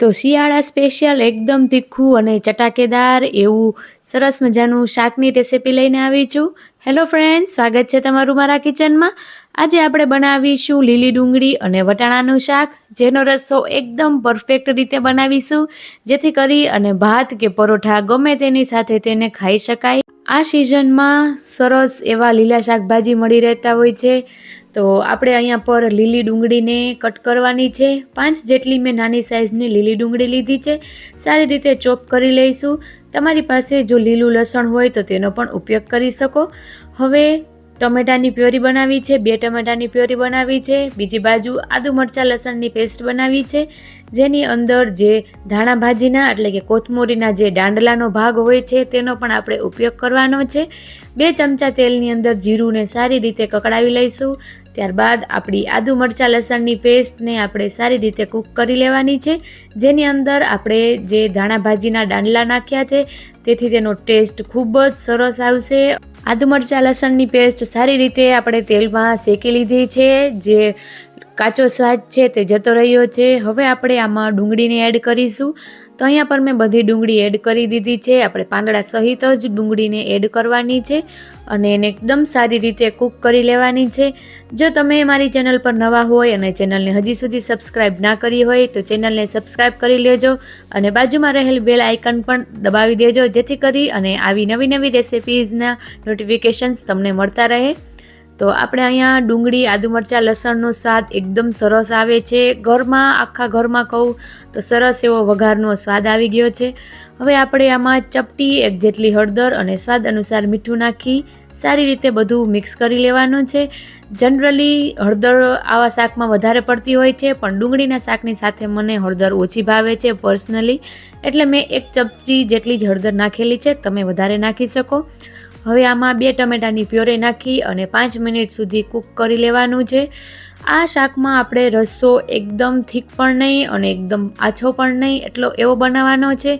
તો શિયાળા સ્પેશિયલ એકદમ તીખું અને ચટાકેદાર એવું સરસ મજાનું શાકની રેસિપી લઈને આવી છું. હેલો ફ્રેન્ડ સ્વાગત છે તમારું મારા કિચનમાં આજે આપણે બનાવીશું લીલી ડુંગળી અને વટાણાનું શાક, જેનો રસ્સો એકદમ પરફેક્ટ રીતે બનાવીશું, જેથી કરી અને ભાત કે પરોઠા ગમે તેની સાથે તેને ખાઈ શકાય. આ સિઝનમાં સરસ એવા લીલા શાકભાજી મળી રહેતા હોય છે. તો આપણે અહીંયા પર લીલી ડુંગળીને કટ કરવાની છે. પાંચ જેટલી મેં નાની સાઇઝની લીલી ડુંગળી લીધી છે. સારી રીતે ચોપ કરી લઈશું. તમારી પાસે જો લીલું લસણ હોય તો તેનો પણ ઉપયોગ કરી શકો. હવે ટમેટાની પ્યોરી બનાવી છે. બે ટમેટાની પ્યોરી બનાવી છે. બીજી બાજુ આદુ મરચાં લસણની પેસ્ટ બનાવી છે. જેની અંદર જે ધાણા ભાજીના એટલે કે કોથમોરીના જે દાંડલાનો ભાગ હોય છે તેનો પણ આપણે ઉપયોગ કરવાનો છે. બે ચમચા તેલની અંદર જીરુંને સારી રીતે કકડાવી લઈશું. ત્યારબાદ આપણી આદુ મરચાં લસણની પેસ્ટને આપણે સારી રીતે કૂક કરી લેવાની છે. જેની અંદર આપણે જે ધાણા ભાજીના દાંડલા નાખ્યા છે, તેથી તેનો ટેસ્ટ ખૂબ જ સરસ આવશે. આદુ મરચાં લસણની પેસ્ટ સારી રીતે આપણે તેલમાં શેકી લીધી છે, જે કાચો સ્વાદ છે તે જતો રહ્યો છે. હવે આપણે આમાં ડુંગળીને એડ કરીશું. તો અહીંયા પર મેં બધી ડુંગળી એડ કરી દીધી છે. આપણે પાંદડા સહિત જ ડુંગળીને એડ કરવાની છે અને એને એકદમ સારી રીતે કૂક કરી લેવાની છે. જો તમે મારી ચેનલ પર નવા હોય અને ચેનલને હજી સુધી સબસ્ક્રાઈબ ના કરી હોય તો ચેનલને સબસ્ક્રાઈબ કરી લેજો અને બાજુમાં રહેલ બેલ આઇકન પણ દબાવી દેજો જેથી કરી અને આવી નવી નવી રેસિપીઝના નોટિફિકેશન્સ તમને મળતા રહે. તો આપણે અહીંયા ડુંગળી, આદુ મરચાં, લસણનો સ્વાદ એકદમ સરસ આવે છે. ઘરમાં, આખા ઘરમાં કહું તો સરસ એવો વઘારનો સ્વાદ આવી ગયો છે. હવે આપણે આમાં ચપટી, એક જેટલી હળદર અને સ્વાદ અનુસાર મીઠું નાખી સારી રીતે બધું મિક્સ કરી લેવાનું છે. જનરલી હળદર આવા શાકમાં વધારે પડતી હોય છે, પણ ડુંગળીના શાકની સાથે મને હળદર ઓછી ભાવે છે પર્સનલી. એટલે મેં એક ચપટી જેટલી જ હળદર નાખેલી છે, તમે વધારે નાખી શકો. હવે આમાં બે ટમેટાની પ્યોરે નાખી અને પાંચ મિનિટ સુધી કૂક કરી લેવાનું છે. આ શાકમાં આપણે રસ્સો એકદમ થીક પણ નહીં અને એકદમ આછો પણ નહીં, એટલો એવો બનાવવાનો છે.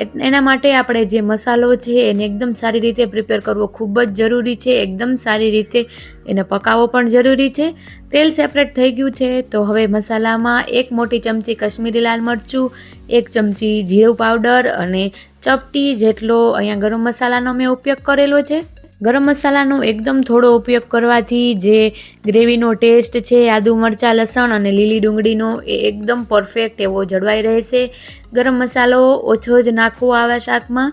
એના માટે આપણે જે મસાલો છે એને એકદમ સારી રીતે પ્રિપેર કરવો ખૂબ જ જરૂરી છે, એકદમ સારી રીતે એને પકાવવો પણ જરૂરી છે. તેલ સેપરેટ થઈ ગયું છે, તો હવે મસાલામાં એક મોટી ચમચી કશ્મીરી લાલ મરચું, એક ચમચી જીરું પાવડર અને ચપટી જેટલો અહીંયા ગરમ મસાલાનો મેં ઉપયોગ કરેલો છે. ગરમ મસાલાનો એકદમ થોડો ઉપયોગ કરવાથી જે ગ્રેવીનો ટેસ્ટ છે, આદુ, મરચાં, લસણ અને લીલી ડુંગળીનો એ એકદમ પરફેક્ટ એવો જળવાઈ રહેશે. ગરમ મસાલો ઓછો જ નાખવો આવા શાકમાં.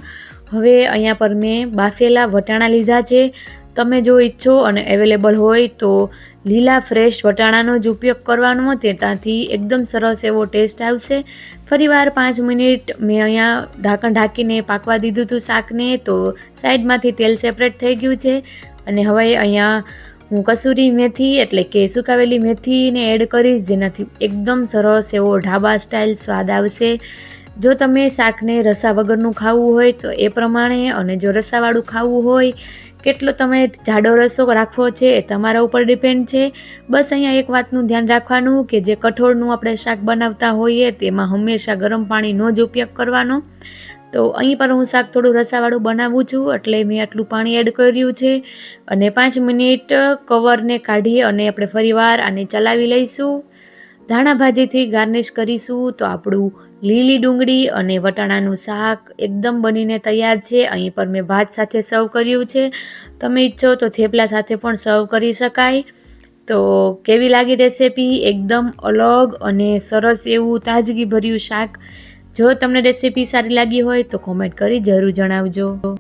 હવે અહીંયા પર મેં બાફેલા વટાણા લીધા છે. તમે જો ઈચ્છો અને અવેલેબલ હોય તો લીલા ફ્રેશ વટાણાનો જ ઉપયોગ કરવાનો હતો. ત્યાંથી એકદમ સરસ એવો ટેસ્ટ આવશે. ફરીવાર પાંચ મિનિટ મેં અહીંયા ઢાંકણ ઢાંકીને પાકવા દીધું હતું શાકને, તો સાઈડમાંથી તેલ સેપરેટ થઈ ગયું છે. અને હવે અહીંયા હું કસૂરી મેથી એટલે કે સુકાવેલી મેથીને એડ કરીશ, જેનાથી એકદમ સરસ એવો ઢાબા સ્ટાઇલ સ્વાદ આવશે. જો તમે શાકને રસા વગરનું ખાવું હોય તો એ પ્રમાણે અને જો રસાવાળું ખાવું હોય, કેટલો તમે જાડો રસો રાખવો છે એ તમારા ઉપર ડિપેન્ડ છે. બસ અહીંયા એક વાતનું ધ્યાન રાખવાનું કે જે કઠોળનું આપણે શાક બનાવતા હોઈએ તેમાં હંમેશા ગરમ પાણીનો જ ઉપયોગ કરવાનો. તો અહીં પર હું શાક થોડું રસાવાળું બનાવું છું એટલે મેં આટલું પાણી એડ કર્યું છે અને પાંચ મિનિટ કવરને કાઢી અને આપણે ફરીવાર આને ચલાવી લઈશું. ધાણા ભાજીથી ગાર્નિશ કરીશું તો આપણું લીલી ડુંગળી અને વટાણાનું શાક એકદમ બનીને તૈયાર છે. અહીં પર મેં ભાત સાથે સર્વ કર્યું છે. તમે ઈચ્છો તો થેપલા સાથે પણ સર્વ કરી શકાય. તો કેવી લાગી રેસિપી? એકદમ અલગ અને સરસ એવું તાજગીભર્યું શાક. જો તમને રેસિપી સારી લાગી હોય તો કોમેન્ટ કરી જરૂર જણાવજો.